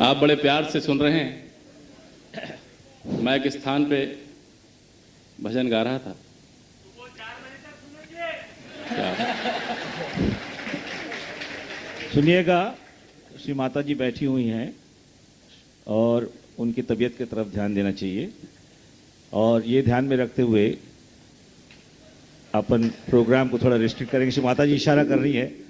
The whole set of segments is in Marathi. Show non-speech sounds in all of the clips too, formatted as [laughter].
आप बड़े प्यार से सुन रहे हैं। मैं एक स्थान पे भजन गा रहा था। सुनिएगा, श्री माता जी बैठी हुई हैं और उनकी तबीयत की तरफ़ ध्यान देना चाहिए। और ये ध्यान में रखते हुए अपन प्रोग्राम को थोड़ा रिस्ट्रिक्ट करेंगे। श्री माता जी इशारा कर रही है।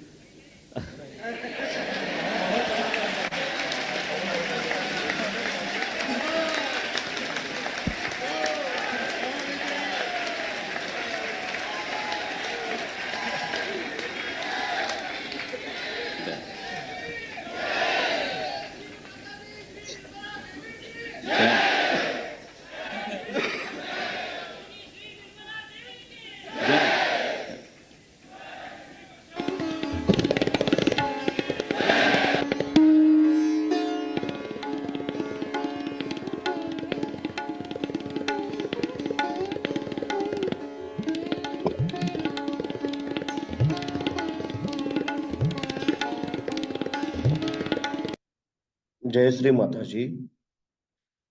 जय श्री माताजी.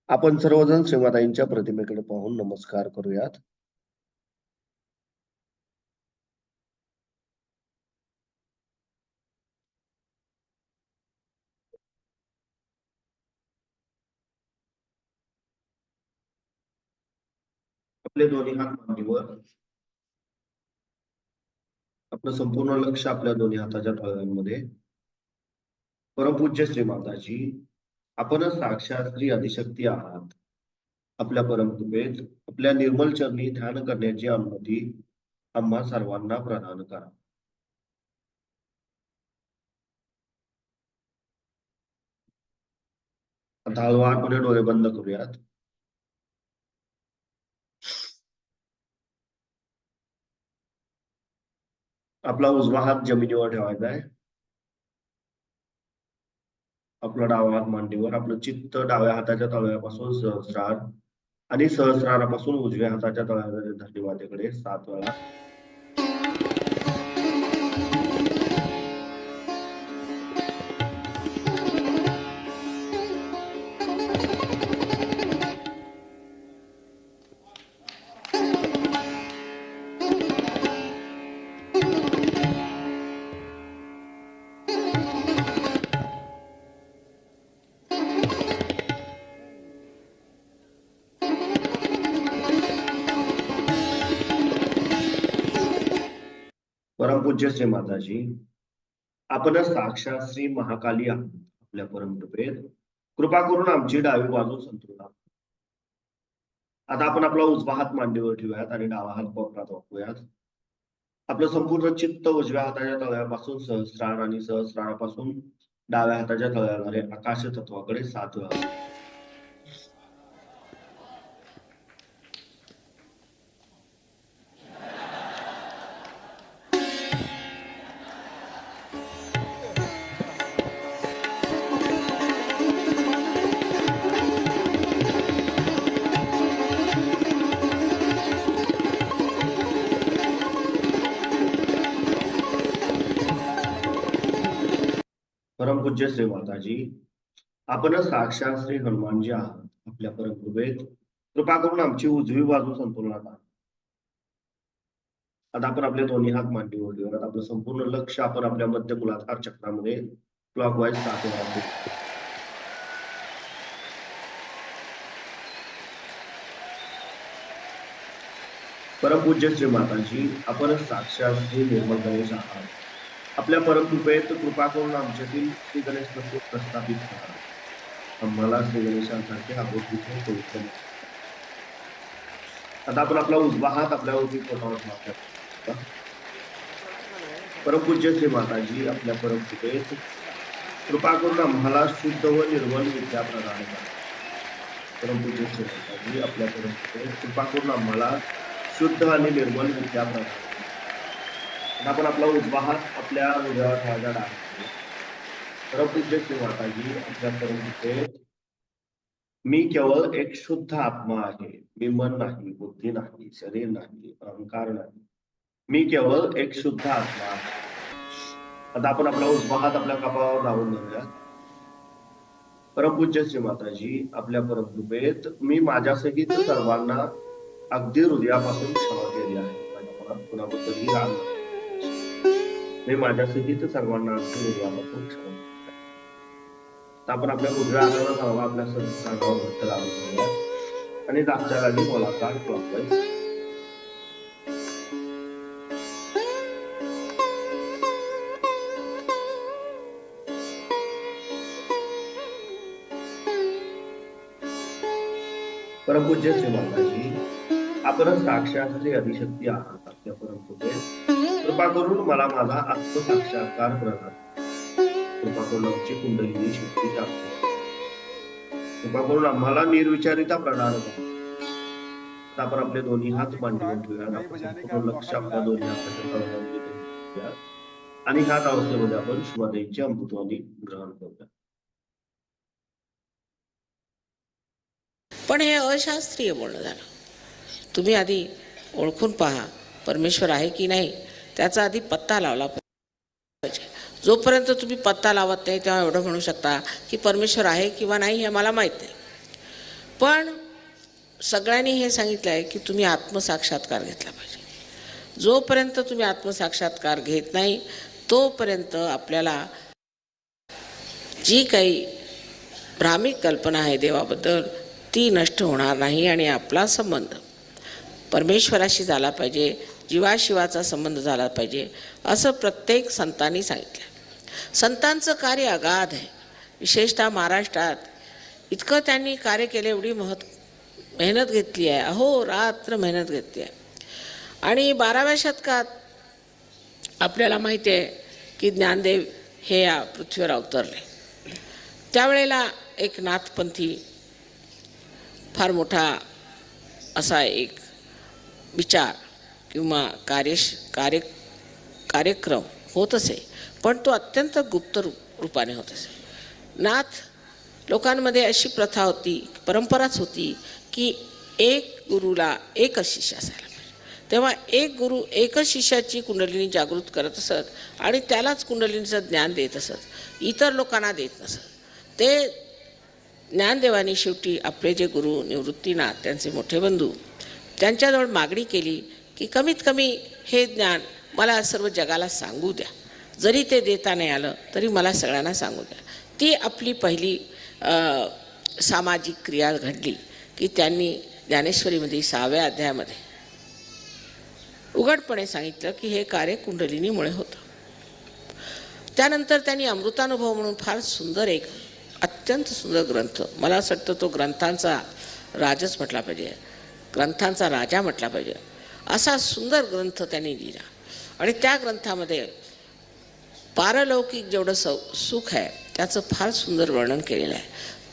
आपण सर्वजण श्रीमाताईंच्या प्रतिमेकडे पाहून नमस्कार करूयात. आपले दोन्ही हात मांडीवर आपलं संपूर्ण लक्ष आपल्या दोन्ही हाताच्या तळव्यांमध्ये परमपूज्य श्री माताजी आपणच साक्षात श्री अधिशक्ती आहात आपल्या परमकृपेत आपल्या निर्मल चरणी ध्यान करण्याची अनुमती आम्हा सर्वांना प्रदान करा. आता हळूवारपणे डोळे बंद करूयात. आपला उजवा हात जमिनीवर ठेवायचा आहे. आपला डावा हात मांडीवर आपलं चित्त डाव्या हाताच्या तळव्यापासून सहस्रार आणि सहस्रारापासून उजव्या हाताच्या तळव्या धन्यवादेकडे सात वेळा परमपूज्य श्री माताजी आपण साक्षात श्री महाकाली आहोत. आपल्या परमकृपेत कृपा करून आमची डावी बाजू संतुला आता आपण आपला उजवा हात मांडीवर ठेवूयात आणि डावा हात कोपरात वापरूयात आपलं संपूर्ण चित्त उजव्या हाताच्या तळव्यापासून सहस्रार आणि सहस्रारापासून डाव्या हाताच्या तळव्याद्वारे आकाश तत्वाकडे सात वेळा पूज्य श्री माताजी आपण साक्षात श्री हनुमानजी आहात. आपल्या परमकृपेत कृपा करून आमची उजवी बाजू संतुलनात आणा. आता आपण आपले दोन्ही हात मांडी मांडीवर ठेवूयात आपलं संपूर्ण लक्ष आपण आपल्या मध्य मूलाधार चक्रामध्ये क्लॉक वाईज वेळा परमपूज्य श्री माताजी आपण साक्षात श्री निर्मल गणेश आहात. आपल्या परमकृपेत कृपा करून आमच्यातील श्री गणेश तत्व प्रस्थापित करा. आम्हाला श्री गणेशांसारखे आबोधीचे पवित्र आता आपण आपला उजवा हात आपल्यावरती पोटावर ठेवूया. परमपूज्य श्री माताजी आपल्या परमकृपेत कृपा करून आम्हाला शुद्ध व निर्मल विद्या प्रदान करा. परमपूज्य श्री माताजी आपल्या परमकृपेत कृपा करून आम्हाला शुद्ध आणि निर्मल विद्या प्रदान आता आपण आपला उजवा हात आपल्या हृदयावर ठेवायचा डावा परमपूज्य श्री माताजी आपल्या परमपूजेत मी केवळ एक शुद्ध आत्मा आहे. मी मन नाही बुद्धी नाही शरीर नाही अहंकार नाही. मी केवळ एक शुद्ध आत्मा आहे. आता आपण आपला उजवा हात आपल्या कपाळावर लावून धरूया परमपूज्य श्री माताजी आपल्या परमकृपेत मी माझ्यासहित सर्वांना अगदी हृदयापासून क्षमा केली आहे. माझ्या मनात कुणाबद्दलही राग नाही. मी माझ्यासहित सर्वांना आपण आपल्या उजव्या हाताला धावा आपल्या सर्वांवर घट्ट लावून घेऊया आणि दागच्या जागी गोलाकार क्लॉकवाईज. परमपूज्य श्री माताजी आपणच साक्षात श्री अधिशक्ती आहात आपल्या परमपूजे कृपा करून मला माझा आत्मसाक्षात्कार प्रदान. कृपा करून आमची कुंडलिनी शक्ती जागते कृपा करून आम्हाला निर्विचारिता प्रदान आपण आपले दोन्ही हात मांडून ठेवूया संपूर्ण लक्ष आपल्या दोन्ही हाताच्या. आणि ह्याच अवस्थेमध्ये आपण शिवादेवीची अमृतवाणी ग्रहण करूया पण हे अशास्त्रीय बोलणं झालं. तुम्ही आधी ओळखून पहा परमेश्वर आहे की नाही? त्याचा आधी पत्ता लावला पाहिजे. जोपर्यंत तुम्ही पत्ता लावत नाही तेव्हा एवढं म्हणू शकता की परमेश्वर आहे किंवा नाही हे मला माहीत नाही. पण सगळ्यांनी हे सांगितलं आहे की तुम्ही आत्मसाक्षात्कार घेतला पाहिजे. जोपर्यंत तुम्ही आत्मसाक्षात्कार घेत नाही तोपर्यंत आपल्याला जी काही भ्रामिक कल्पना आहे देवाबद्दल ती नष्ट होणार नाही आणि आपला संबंध परमेश्वराशी झाला पाहिजे. जीवाशिवाचा संबंध झाला पाहिजे असं प्रत्येक संतांनी सांगितलं. संतांचं कार्य अगाध आहे. विशेषतः महाराष्ट्रात इतकं त्यांनी कार्य केलं एवढी महत् मेहनत घेतली आहे. अहो रात्र मेहनत घेतली आहे. आणि बाराव्या शतकात आपल्याला माहिती आहे की ज्ञानदेव हे या पृथ्वीवर अवतरले. त्यावेळेला एक नाथपंथी फार मोठा असा एक विचार किंवा कार्यश कार्य कार्यक्रम होत असे पण तो अत्यंत गुप्त रूप रूपाने होत असे. नाथ लोकांमध्ये अशी प्रथा होती परंपराच होती की एक गुरुला एकच शिष्य असायला पाहिजे. तेव्हा एक गुरु एकच शिष्याची कुंडलिनी जागृत करत असत आणि त्यालाच कुंडलिनीचं ज्ञान देत असत इतर लोकांना देत नसत. ते ज्ञानदेवानी शेवटी आपले जे गुरु निवृत्तीनाथ त्यांचे मोठे बंधू त्यांच्याजवळ मागणी केली की कमीत कमी हे ज्ञान मला सर्व जगाला सांगू द्या. जरी ते देता नाही आलं तरी मला सगळ्यांना सांगू द्या. ती आपली पहिली सामाजिक क्रिया घडली की त्यांनी ज्ञानेश्वरीमध्ये सहाव्या अध्यायामध्ये उघडपणे सांगितलं की हे कार्य कुंडलिनीमुळे होतं. त्यानंतर त्यांनी अमृतानुभव म्हणून फार सुंदर एक अत्यंत सुंदर ग्रंथ मला असं वाटतं तो ग्रंथांचा राजच म्हटला पाहिजे ग्रंथांचा राजा म्हटला पाहिजे. असा सुंदर ग्रंथ त्यांनी लिहिला. आणि त्या ग्रंथामध्ये पारलौकिक जेवढं स सुख आहे त्याचं फार सुंदर वर्णन केलेलं आहे.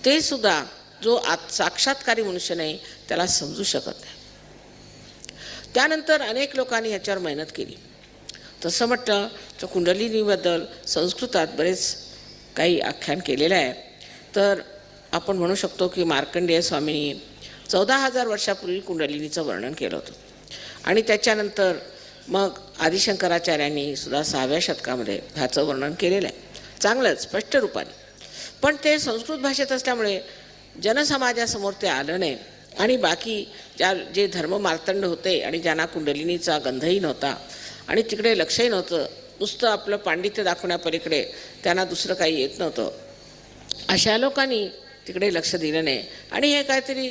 ते सुद्धा जो आत साक्षात्कारी मनुष्य नाही त्याला समजू शकत नाही. त्यानंतर अनेक लोकांनी ह्याच्यावर मेहनत केली. तसं म्हटलं तर कुंडलिनीबद्दल संस्कृतात बरेच काही आख्यान केलेलं आहे. तर आपण म्हणू शकतो की मार्कंडेय स्वामींनी चौदा हजार वर्षापूर्वी कुंडलिनीचं वर्णन केलं होतं. आणि त्याच्यानंतर मग आदिशंकराचार्यांनी सुद्धा सहाव्या शतकामध्ये ह्याचं वर्णन केलेलं आहे. चांगलंच स्पष्ट रूपाने. पण ते संस्कृत भाषेत असल्यामुळे जनसमाजासमोर ते आलं नाही. आणि बाकी ज्या जे धर्म मार्तंड होते आणि ज्यांना कुंडलिनीचा गंधही नव्हता आणि तिकडे लक्षही नव्हतं नुसतं आपलं पांडित्य दाखवण्यापलीकडे त्यांना दुसरं काही येत नव्हतं. अशा लोकांनी तिकडे लक्ष दिलं नाही. आणि हे काहीतरी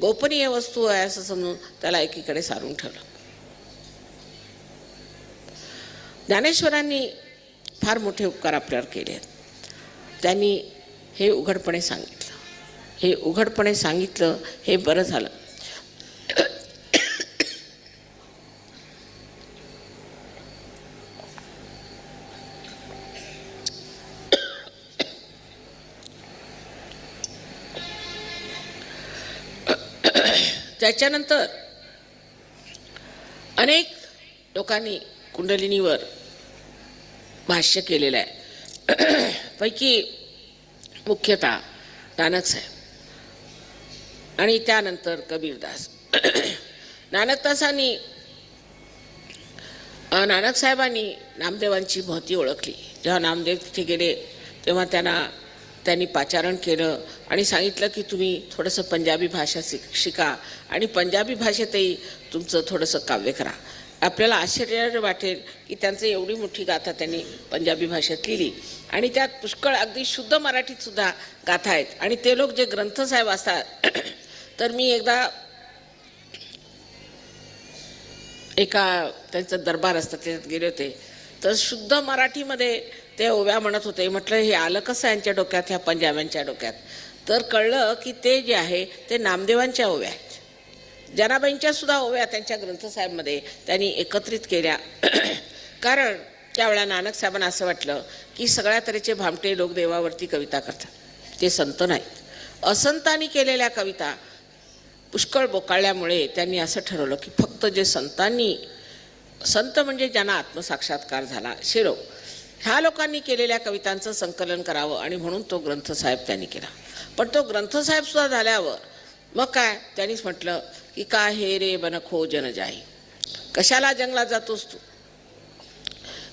गोपनीय वस्तू आहे असं समजून त्याला एकीकडे सारून ठेवलं. ज्ञानेश्वरांनी फार मोठे उपकार आपल्यावर केले आहेत. त्यांनी हे उघडपणे सांगितलं. हे उघडपणे सांगितलं हे बरं झालं. त्याच्यानंतर अनेक लोकांनी कुंडलिनीवर भाष्य केलेलं आहे. [clears throat] पैकी मुख्यतः नानकसाहेब आणि त्यानंतर कबीरदास. [clears throat] नानकदासांनी नानक नानकसाहेबांनी नामदेवांची महती ओळखली. जेव्हा नामदेव तिथे गेले तेव्हा त्यांना त्यांनी पाचारण केलं आणि सांगितलं की तुम्ही थोडंसं पंजाबी भाषा शिक शिका आणि पंजाबी भाषेतही तुमचं थोडंसं काव्य करा. आपल्याला आश्चर्य वाटेल की त्यांचं एवढी मोठी गाथा त्यांनी पंजाबी भाषेत लिहिली. आणि त्यात पुष्कळ अगदी शुद्ध मराठीत सुद्धा गाथा आहेत. आणि ते लोक जे ग्रंथसाहेब असतात [clears throat] तर मी एकदा एका त्यांचं दरबार असतं त्याच्यात गेले होते. तर शुद्ध मराठीमध्ये ते ओव्या म्हणत होते. म्हटलं हे आलं कसं यांच्या डोक्यात ह्या पंजाब्यांच्या डोक्यात? तर कळलं की ते जे आहे ते नामदेवांच्या ओव्या आहे जनाबाईंच्या सुद्धा ओव्या त्यांच्या ग्रंथसाहेबमध्ये त्यांनी एकत्रित केल्या. [clears throat] कारण त्यावेळा नानक साहेबांना असं वाटलं की सगळ्या तऱ्हेचे भामटे लोक देवावरती कविता करतात. ते संत नाहीत. असंतांनी केलेल्या कविता पुष्कळ बोकाळल्यामुळे त्यांनी असं ठरवलं की फक्त जे संतांनी संत म्हणजे ज्यांना आत्मसाक्षात्कार झाला शिरो ह्या लोकांनी केलेल्या कवितांचं संकलन करावं आणि म्हणून तो ग्रंथसाहेब त्यांनी केला. पण तो ग्रंथसाहेबसुद्धा झाल्यावर मग काय? त्यांनीच म्हटलं की का हे रे बन जन जाई? कशाला जंगलात जातोस तू?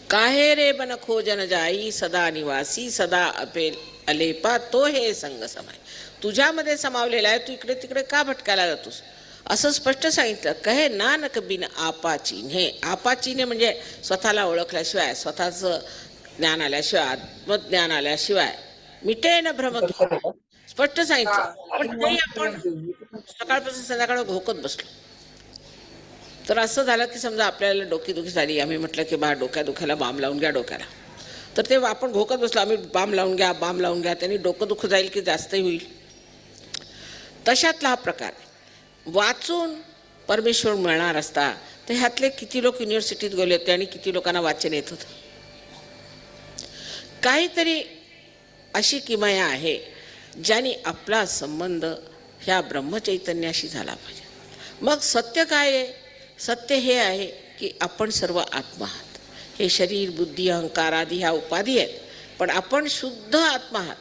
काहे रे बन जन जाई? सदा निवासी सदा अपेल अलेपा तो हे संग समाय तुझ्यामध्ये समावलेला आहे तू इकडे तिकडे का भटकायला जातोस? असं स्पष्ट सांगितलं. कहे नानक बिन आपा चिन्हे आपा चिन्हे म्हणजे स्वतःला ओळखल्याशिवाय स्वतःचं ज्ञान आल्याशिवाय आत्मज्ञान आल्याशिवाय. मिटे न भ्रम स्पष्ट सांगितलं. पण ते आपण सकाळपासून संध्याकाळ घोकत बसलो. तर असं झालं की समजा आपल्याला डोकीदुखी झाली आम्ही म्हटलं की बा डोक्या दुखायला बाम लावून घ्या डोक्याला. तर ते आपण घोकत बसलो आम्ही बाम लावून घ्या बाम लावून घ्या त्यांनी डोकं दुखं जाईल की जास्तही होईल. तशातला हा प्रकार. वाचून परमेश्वर मिळणार असता तर ह्यातले किती लोक युनिव्हर्सिटीत गेले होते आणि किती लोकांना वाचन येत होतं? काहीतरी अशी किमया आहे ज्याने आपला संबंध ह्या ब्रह्मचैतन्याशी झाला पाहिजे. मग सत्य काय आहे? सत्य हे आहे की आपण सर्व आत्मा आहात. हे शरीर बुद्धी अहंकार आदी ह्या उपाधी आहेत. पण आपण शुद्ध आत्मा आहात.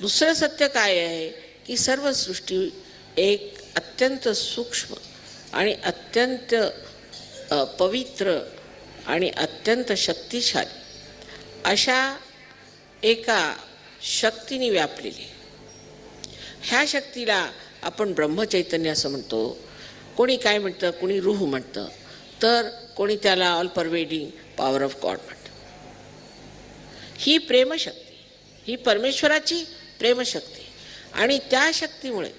दुसरं सत्य काय आहे? की सर्व सृष्टी एक अत्यंत सूक्ष्म आणि अत्यंत पवित्र आणि अत्यंत शक्तिशाली. अशा एका शक्तीने व्यापलेली. ह्या शक्तीला आपण ब्रह्मचैतन्य असं म्हणतो. कोणी काय म्हणतं? कोणी रूह म्हणतं. तर कोणी त्याला all pervading power of God म्हणतं. ही प्रेमशक्ती ही परमेश्वराची प्रेमशक्ती आणि त्या शक्तीमुळे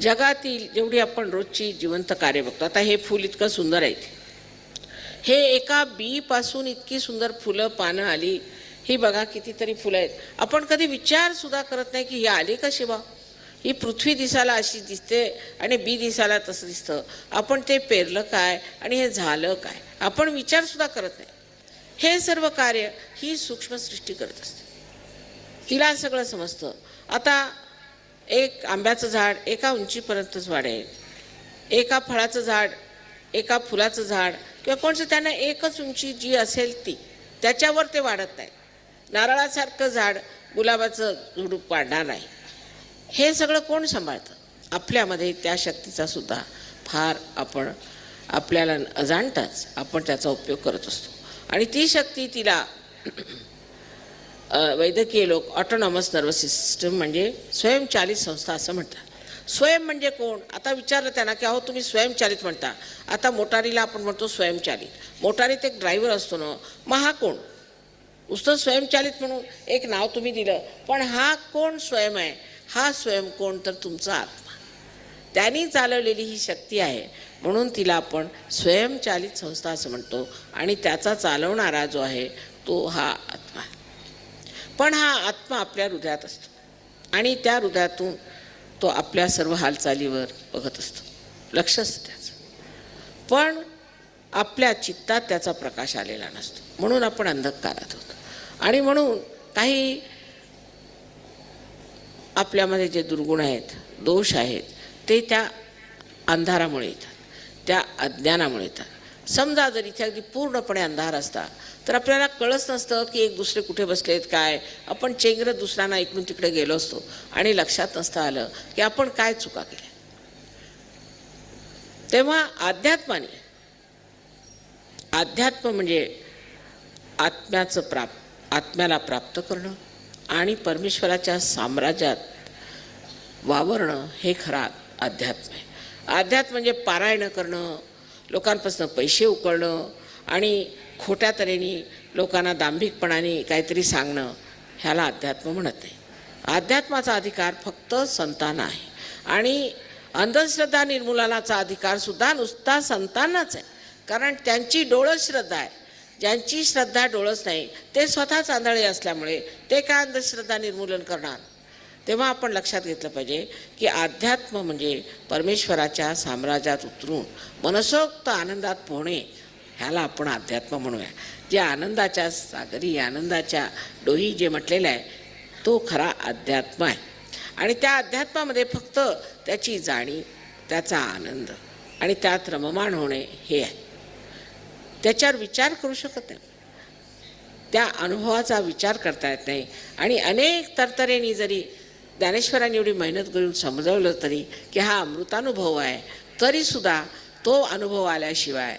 जगातील जेवढी आपण रोजची जिवंत कार्य बघतो आता हे फूल इतकं सुंदर आहे हे एका बीपासून इतकी सुंदर फुलं पानं आली ही बघा कितीतरी फुलं आहेत. आपण कधी विचार सुद्धा करत नाही की ही आली कशी बा ही पृथ्वी दिसायला अशी दिसते आणि बी दिसायला तसं दिसतं. आपण ते पेरलं काय आणि हे झालं काय? आपण विचार सुद्धा करत नाही. हे सर्व कार्य ही सूक्ष्म सृष्टी करत असते. तिला सगळं समजतं. आता एक आंब्याचं झाड एका उंचीपर्यंतच वाढेल. एका फळाचं झाड एका फुलाचं झाड किंवा कोणचं त्यांना एकच उंची जी असेल ती त्याच्यावर ते वाढत नाही. नारळासारखं झाड गुलाबाचं झुडूप वाढणार नाही. हे सगळं कोण सांभाळतं? आपल्यामध्ये त्या शक्तीचा सुद्धा फार आपण आपल्याला अजाणताच आपण त्याचा उपयोग करत असतो. आणि ती शक्ती तिला वैद्यकीय लोक ऑटोनॉमस नर्वस सिस्टम म्हणजे स्वयंचालित संस्था असं म्हणतात. स्वयं म्हणजे कोण? आता विचारलं त्यांना की अहो तुम्ही स्वयंचालित म्हणता. आता मोटारीला आपण म्हणतो स्वयंचालित. मोटारीत एक ड्रायव्हर असतो ना मग हा कोण? नुसतं स्वयंचालित म्हणून एक नाव तुम्ही दिलं. पण हा कोण स्वयं आहे? हा स्वयं कोण तर तुमचा आत्मा. त्यांनी चालवलेली ही शक्ती आहे. म्हणून तिला आपण स्वयंचालित संस्था असं म्हणतो. आणि त्याचा चालवणारा जो आहे तो हा आत्मा. पण हा आत्मा आपल्या हृदयात असतो. आणि त्या हृदयातून तो आपल्या सर्व हालचालीवर बघत असतो. लक्ष असतं त्याचं. पण आपल्या चित्तात त्याचा प्रकाश आलेला नसतो. म्हणून आपण अंधकारात होतो. आणि म्हणून काही आपल्यामध्ये जे दुर्गुण आहेत दोष आहेत ते त्या अंधारामुळे येतात त्या अज्ञानामुळे येतात. समजा जर इथे अगदी पूर्णपणे अंधार असता तर आपल्याला कळत नसतं की एक दुसरे कुठे बसलेत काय? आपण चेंगरत दुसऱ्यांना इकडून तिकडे गेलो असतो आणि लक्षात नसतं आलं की आपण काय चुका केल्या. तेव्हा अध्यात्माने अध्यात्म म्हणजे आत्म्याचं प्राप आत्म्याला प्राप्त करणं आणि परमेश्वराच्या साम्राज्यात वावरणं हे खरा अध्यात्म आहे. अध्यात्म म्हणजे पारायणं करणं लोकांपासून पैसे उकळणं आणि खोट्या तऱ्हेने लोकांना दांभिकपणाने काहीतरी सांगणं ह्याला अध्यात्म म्हणत नाही अध्यात्माचा अधिकार फक्त संतांना आहे. आणि अंधश्रद्धा निर्मूलनाचा अधिकारसुद्धा नुसता संतांनाच आहे. कारण त्यांची डोळस श्रद्धा आहे. ज्यांची श्रद्धा डोळस नाही ते स्वतः आंधळे असल्यामुळे ते काय अंधश्रद्धा निर्मूलन करणार? तेव्हा आपण लक्षात घेतलं पाहिजे की अध्यात्म म्हणजे परमेश्वराच्या साम्राज्यात उतरून मनसोक्त आनंदात पोहणे ह्याला आपण अध्यात्म म्हणूया. जे आनंदाच्या सागरी आनंदाच्या डोही जे म्हटलेलं आहे तो खरा अध्यात्म आहे. आणि त्या अध्यात्मामध्ये फक्त त्याची जाणीव त्याचा आनंद आणि त्यात रममाण होणे हे आहे. त्याच्यावर विचार करू शकत नाही. त्या अनुभवाचा विचार करता येत नाही. आणि अनेक तरतरेने जरी ज्ञानेश्वरांनी एवढी मेहनत करून समजवलं तरी की हा अमृतानुभव आहे तरीसुद्धा तो अनुभव आल्याशिवाय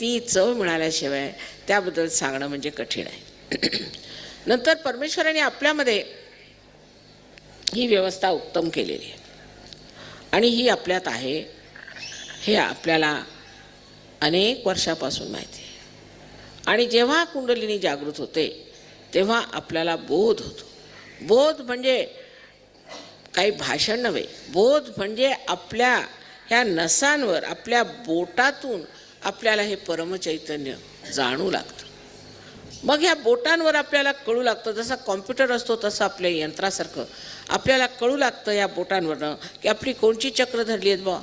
ती चव मिळाल्याशिवाय त्याबद्दल सांगणं म्हणजे कठीण आहे. [clears throat] नंतर परमेश्वराने आपल्यामध्ये ही व्यवस्था उत्तम केलेली आहे. आणि ही आपल्यात आहे. हे आपल्याला अनेक वर्षापासून माहिती आहे. आणि जेव्हा कुंडलिनी जागृत होते तेव्हा आपल्याला बोध होतो. बोध म्हणजे काही भाषण नव्हे बोध म्हणजे आपल्या ह्या नसांवर आपल्या बोटातून आपल्याला हे परमचैतन्य जाणू लागतं. मग ह्या बोटांवर आपल्याला कळू लागतं जसा कॉम्प्युटर असतो तसं आपल्या यंत्रासारखं आपल्याला कळू लागतं या बोटांवरनं की आपली कोणची चक्र धरली आहेत बा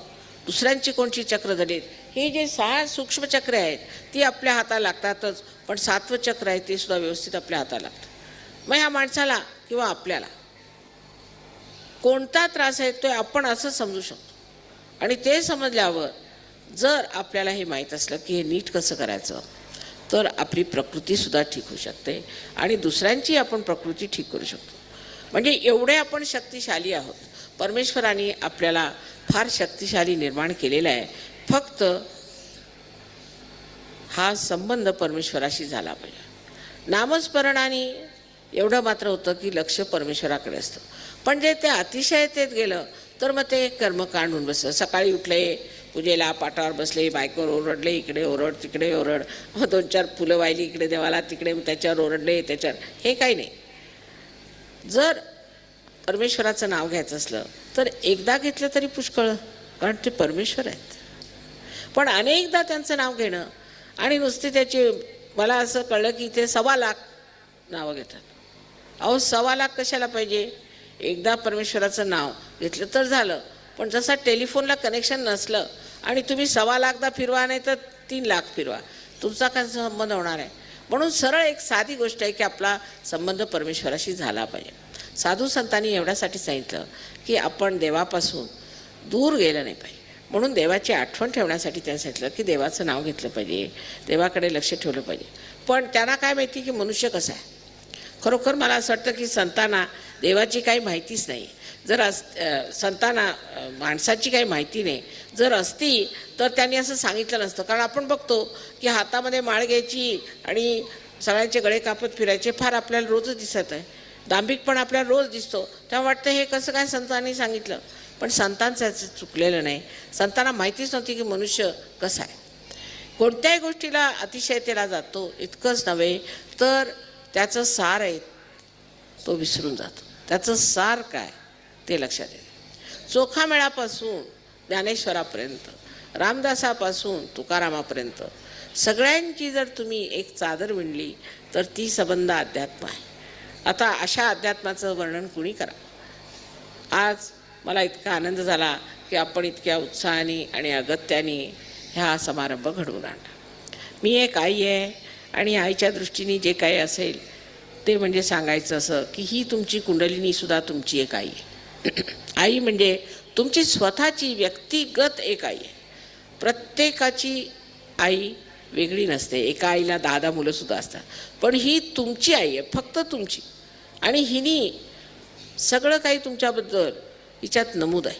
दुसऱ्यांची कोणची चक्र धरली आहेत? हे जे सहा सूक्ष्म चक्र आहेत ती आपल्या हाताला लागतातच पण सातवं चक्र आहे ते सुद्धा व्यवस्थित आपल्या हाताला लागतं. मग ह्या माणसाला किंवा आपल्याला कोणता त्रास आहे तो आपण असं समजू शकतो. आणि ते समजल्यावर जर आपल्याला हे माहीत असलं की हे नीट कसं करायचं तर आपली प्रकृतीसुद्धा ठीक होऊ शकते आणि दुसऱ्यांची आपण प्रकृती ठीक करू शकतो. म्हणजे एवढे आपण शक्तिशाली आहोत. परमेश्वराने आपल्याला फार शक्तिशाली निर्माण केलेलं आहे. फक्त हा संबंध परमेश्वराशी झाला पाहिजे. नामस्मरणाने एवढं मात्र होतं की लक्ष परमेश्वराकडे असतं. पण जे ते अतिशयतेत गेलं तर मग ते कर्मकांड होऊन बसलं. सकाळी उठले पूजेला पाटावर बसले बायकोवर ओरडले इकडे ओरड तिकडे ओरड. मग दोन चार फुलं वाहिली इकडे देवाला तिकडे मग त्याच्यावर ओरडले त्याच्यावर. हे काही नाही. जर परमेश्वराचं नाव घ्यायचं असलं तर एकदा घेतलं तरी पुष्कळ कारण ते परमेश्वर आहेत. पण अनेकदा त्यांचं नाव घेणं आणि नुसते त्याचे मला असं कळलं की ते सव्वा लाख नावं घेतात. अहो सव्वा लाख कशाला पाहिजे? एकदा परमेश्वराचं नाव घेतलं तर झालं. पण जसा टेलिफोनला कनेक्शन नसलं आणि तुम्ही सव्वा लाखदा फिरवा नाही तर तीन लाख फिरवा तुमचा काय संबंध होणार आहे? म्हणून सरळ एक साधी गोष्ट आहे की आपला संबंध परमेश्वराशी झाला पाहिजे. साधू संतांनी एवढ्यासाठी सांगितलं की आपण देवापासून दूर गेलं नाही पाहिजे. म्हणून देवाची आठवण ठेवण्यासाठी त्यांनी सांगितलं की देवाचं नाव घेतलं पाहिजे देवाकडे लक्ष ठेवलं पाहिजे. पण त्यांना काय माहिती की मनुष्य कसा आहे? खरोखर मला असं वाटतं की संतांना देवाची काही माहितीच नाही. जर अस संतांना माणसाची काही माहिती नाही जर असती तर त्यांनी असं सांगितलं नसतं. कारण आपण बघतो की हातामध्ये माळ घ्यायची आणि सगळ्यांचे गळे कापत फिरायचे फार आपल्याला रोजच दिसत आहे. दांभिक पण आपल्याला रोज दिसतो. तेव्हा वाटतं हे कसं काय संतांनी सांगितलं? पण संतांचं याचं चुकलेलं नाही. संतांना माहितीच नव्हती की मनुष्य कसा आहे. कोणत्याही गोष्टीला अतिशयतेला जातो इतकंच नव्हे तर त्याचं सार आहे तो विसरून जातो. त्याचं सार काय ते लक्षात येते. चोखामेळापासून ज्ञानेश्वरापर्यंत रामदासापासून तुकारामापर्यंत सगळ्यांची जर तुम्ही एक चादर विणली तर ती संबंध अध्यात्म आहे. आता अशा अध्यात्माचं वर्णन कुणी करा? आज मला इतका आनंद झाला की आपण इतक्या उत्साहाने आणि अगत्याने ह्या समारंभ घडवून आणला. मी एक आई आहे आणि आईच्या दृष्टीने जे काही असेल ते म्हणजे सांगायचं असं की ही तुमची कुंडलिनीसुद्धा तुमची एक आई आहे. [clears throat] आई म्हणजे तुमची स्वतःची व्यक्तिगत एक आई आहे. प्रत्येकाची आई वेगळी नसते. एका आईला दहा दहा मुलंसुद्धा असतात. पण ही तुमची आई आहे फक्त तुमची. आणि हिनी सगळं काही तुमच्याबद्दल हिच्यात नमूद आहे.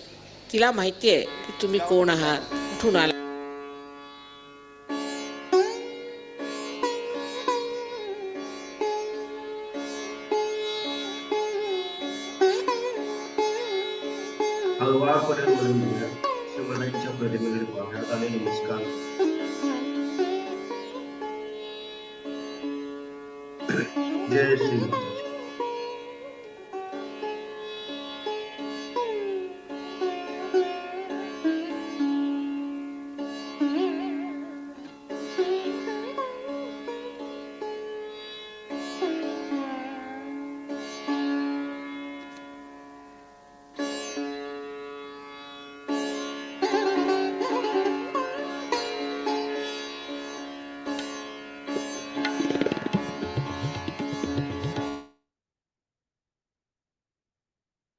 तिला माहिती आहे की तुम्ही कोण आहात कुठून आला नमस्कार. जय श्री